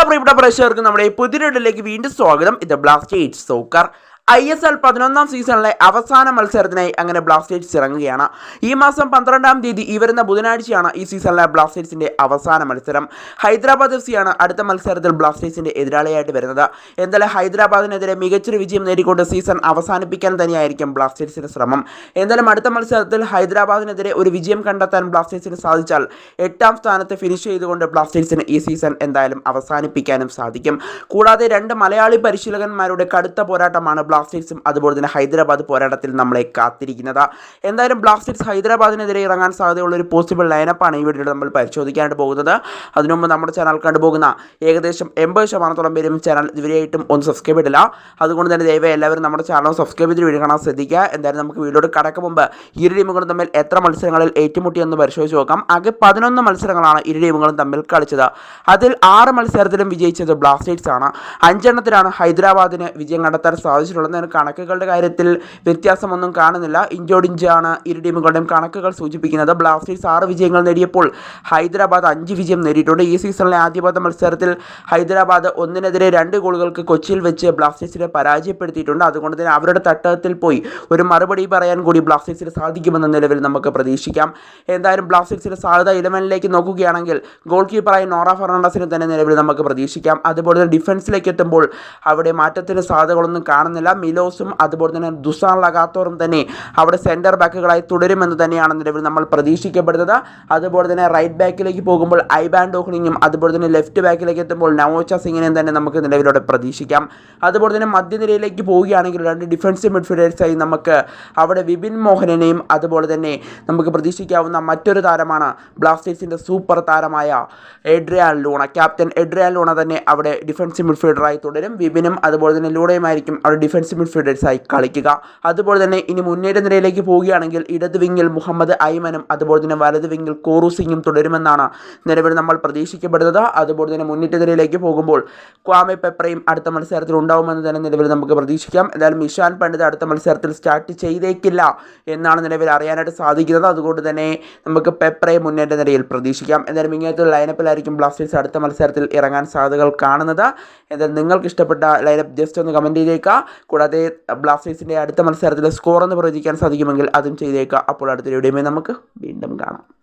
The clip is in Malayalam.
എല്ലാ പ്രിയപ്പെട്ട പ്രേക്ഷകർക്കും നമ്മുടെ പുതിയൊരിടയിലേക്ക് വീണ്ടും സ്വാഗതം. ഇത് Blasters soccer I S L പതിനൊന്നാം സീസണിലെ അവസാന മത്സരത്തിനായി അങ്ങനെ ബ്ലാസ്റ്റേഴ്സ് ഇറങ്ങുകയാണ്. ഈ മാസം പന്ത്രണ്ടാം തീയതി ഈ വരുന്ന ബുധനാഴ്ചയാണ് ഈ സീസണിലെ ബ്ലാസ്റ്റേഴ്സിന്റെ അവസാന മത്സരം. ഹൈദരാബാദ് എഫ് സിയാണ് അടുത്ത മത്സരത്തിൽ ബ്ലാസ്റ്റേഴ്സിന്റെ എതിരാളിയായിട്ട് വരുന്നത്. എന്തായാലും ഹൈദരാബാദിനെതിരെ മികച്ചൊരു വിജയം നേടിക്കൊണ്ട് സീസൺ അവസാനിപ്പിക്കാൻ തന്നെയായിരിക്കും ബ്ലാസ്റ്റേഴ്സിന്റെ ശ്രമം. എന്തായാലും അടുത്ത മത്സരത്തിൽ ഹൈദരാബാദിനെതിരെ ഒരു വിജയം കണ്ടെത്താൻ ബ്ലാസ്റ്റേഴ്സിന് സാധിച്ചാൽ എട്ടാം സ്ഥാനത്ത് ഫിനിഷ് ചെയ്തുകൊണ്ട് ബ്ലാസ്റ്റേഴ്സിന് ഈ സീസൺ എന്തായാലും അവസാനിപ്പിക്കാനും സാധിക്കും. കൂടാതെ രണ്ട് മലയാളി പരിശീലകന്മാരുടെ കടുത്ത പോരാട്ടമാണ് ബ്ലാസ്റ്റേഴ്സും അതുപോലെ തന്നെ ഹൈദരാബാദ് പോരാട്ടത്തിൽ നമ്മളെ കാത്തിരിക്കുന്നത്. എന്തായാലും ബ്ലാസ്റ്റേഴ്സ് ഹൈദരാബാദിനെതിരെ ഇറങ്ങാൻ സാധ്യതയുള്ള ഒരു പോസിബിൾ ലൈനപ്പാണ് ഈ വീഡിയോയിൽ നമ്മൾ പരിശോധിക്കാനായിട്ട് പോകുന്നത്. അതിനു മുമ്പ് നമ്മുടെ ചാനൽ കണ്ടുപോകുന്ന ഏകദേശം എൺപത് ശതമാനത്തോളം പേരും ചാനൽ ഇതുവരെയായിട്ടും ഒന്ന് സബ്സ്ക്രൈബ് ചെയ്തില്ല അതുകൊണ്ട് തന്നെ ദയവായി എല്ലാവരും നമ്മുടെ ചാനൽ സബ്സ്ക്രൈബ് ചെയ്ത് വീഡിയോ കാണാൻ ശ്രദ്ധിക്കുക. എന്തായാലും നമുക്ക് വീഡിയോയുടെ കടക്കും മുമ്പ് ഇരു ടീമുകളും തമ്മിൽ എത്ര മത്സരങ്ങളിൽ ഏറ്റുമുട്ടിയെന്ന് പരിശോധിച്ച് നോക്കാം. ആകെ പതിനൊന്ന് മത്സരങ്ങളാണ് ഇരു ടീമുകളും തമ്മിൽ കളിച്ചത്. അതിൽ ആറ് മത്സരത്തിലും വിജയിച്ചത് ബ്ലാസ്റ്റേഴ്സ് ആണ്. അഞ്ചെണ്ണത്തിലാണ് ഹൈദരാബാദിന് വിജയം കണ്ടെത്താൻ സാധിച്ചിട്ടുള്ളത്. എന്നാൽ കണക്കുകളുടെ കാര്യത്തിൽ വ്യത്യാസമൊന്നും കാണുന്നില്ല. ഇഞ്ചോടിഞ്ചാണ് ഇരു ടീമുകളുടെയും കണക്കുകൾ സൂചിപ്പിക്കുന്നത്. ബ്ലാസ്റ്റേഴ്സ് ആറ് വിജയങ്ങൾ നേടിയപ്പോൾ ഹൈദരാബാദ് അഞ്ച് വിജയം നേടിയിട്ടുണ്ട്. ഈ സീസണിലെ ആദ്യപാദ മത്സരത്തിൽ ഹൈദരാബാദ് ഒന്നിനെതിരെ രണ്ട് ഗോളുകൾക്ക് കൊച്ചിയിൽ വെച്ച് ബ്ലാസ്റ്റേഴ്സിനെ പരാജയപ്പെടുത്തിയിട്ടുണ്ട്. അതുകൊണ്ട് തന്നെ അവരുടെ തട്ടകത്തിൽ പോയി ഒരു മറുപടി പറയാൻ കൂടി ബ്ലാസ്റ്റേഴ്സിന് സാധിക്കുമെന്ന നിലവിൽ നമുക്ക് പ്രതീക്ഷിക്കാം. എന്തായാലും ബ്ലാസ്റ്റേഴ്സിന്റെ സാധ്യത ഇലവനിലേക്ക് നോക്കുകയാണെങ്കിൽ ഗോൾ കീപ്പറായി നോറ ഫെർണാണ്ടസിനെ തന്നെ നിലവിൽ നമുക്ക് പ്രതീക്ഷിക്കാം. അതുപോലെ തന്നെ ഡിഫൻസിലേക്ക് എത്തുമ്പോൾ അവിടെ മാറ്റത്തിന് സാധ്യതകളൊന്നും കാണുന്നില്ല. മിലോസും അതുപോലെ തന്നെ ദുസാൻ ലഗാത്തോറും തന്നെ അവിടെ സെന്റർ ബാക്കുകളായി തുടരുമെന്ന് തന്നെയാണ് നിലവിൽ നമ്മൾ പ്രതീക്ഷിക്കപ്പെടുന്നത്. അതുപോലെ തന്നെ റൈറ്റ് ബാക്കിലേക്ക് പോകുമ്പോൾ ഐബാൻ ഡോഹ്നിങ്ങും അതുപോലെ തന്നെ ലെഫ്റ്റ് ബാക്കിലേക്ക് എത്തുമ്പോൾ നവോച്ച സിംഗിനെയും തന്നെ നമുക്ക് നിലവിലൂടെ പ്രതീക്ഷിക്കാം. അതുപോലെ തന്നെ മധ്യനിരയിലേക്ക് പോവുകയാണെങ്കിൽ രണ്ട് ഡിഫൻസീവ് മിഡ്ഫീൽഡേഴ്സായി നമുക്ക് അവിടെ വിപിൻ മോഹനനെയും അതുപോലെ തന്നെ നമുക്ക് പ്രതീക്ഷിക്കാവുന്ന മറ്റൊരു താരമാണ് ബ്ലാസ്റ്റേഴ്സിന്റെ സൂപ്പർ താരമായ Adrian Luna. Captain Adrian Luna തന്നെ അവിടെ ഡിഫൻസീവ് മിഡ്ഫീൽഡറായി തുടരും. വിപിനും അതുപോലെ തന്നെ ലൂണയുമായിരിക്കും അവിടെ ഡിഫൻസീവ് മിഡ്ഫീൽഡേഴ്സായി കളിക്കുക. അതുപോലെ തന്നെ ഇനി മുന്നേറ്റ നിരയിലേക്ക് പോവുകയാണെങ്കിൽ ഇടത് വിങ്ങിൽ മുഹമ്മദ് ഐമനും അതുപോലെ തന്നെ വലത് വിങ്ങിൽ കോറു സിംഗും തുടരുമെന്നാണ് നിലവിൽ നമ്മൾ പ്രതീക്ഷിക്കപ്പെടുന്നത്. അതുപോലെ തന്നെ മുന്നേറ്റ നിരയിലേക്ക് പോകുമ്പോൾ ക്വാമെ പെപ്രയും അടുത്ത മത്സരത്തിൽ ഉണ്ടാവുമെന്ന് തന്നെ നിലവിൽ നമുക്ക് പ്രതീക്ഷിക്കാം. എന്തായാലും ഇഷാൻ പണ്ഡിത് അടുത്ത മത്സരത്തിൽ സ്റ്റാർട്ട് ചെയ്തേക്കില്ല എന്നാണ് നിലവിൽ അറിയാനായിട്ട് സാധിക്കുന്നത്. അതുകൊണ്ട് തന്നെ നമുക്ക് പെപ്രയെ മുന്നേറ്റ നിരയിൽ പ്രതീക്ഷിക്കാം. എന്തായാലും ഇങ്ങനത്തെ ലൈനപ്പിലായിരിക്കും ബ്ലാസ്റ്റേഴ്സ് അടുത്ത മത്സരത്തിൽ ഇറങ്ങാൻ സാധ്യതകൾ കാണുന്നത്. എന്തായാലും നിങ്ങൾക്ക് ഇഷ്ടപ്പെട്ട ലൈനപ്പ് ജസ്റ്റ് ഒന്ന് കമന്റ് ചെയ്തേക്കുക. കൂടാതെ ബ്ലാസ്റ്റേഴ്സിന്റെ അടുത്ത മത്സരത്തിലെ സ്കോർ എന്ന് പ്രവചിക്കാൻ സാധിക്കുമെങ്കിൽ അതും ചെയ്തേക്കാം. അപ്പോൾ അടുത്ത വീഡിയോയുമായി നമുക്ക് വീണ്ടും കാണാം.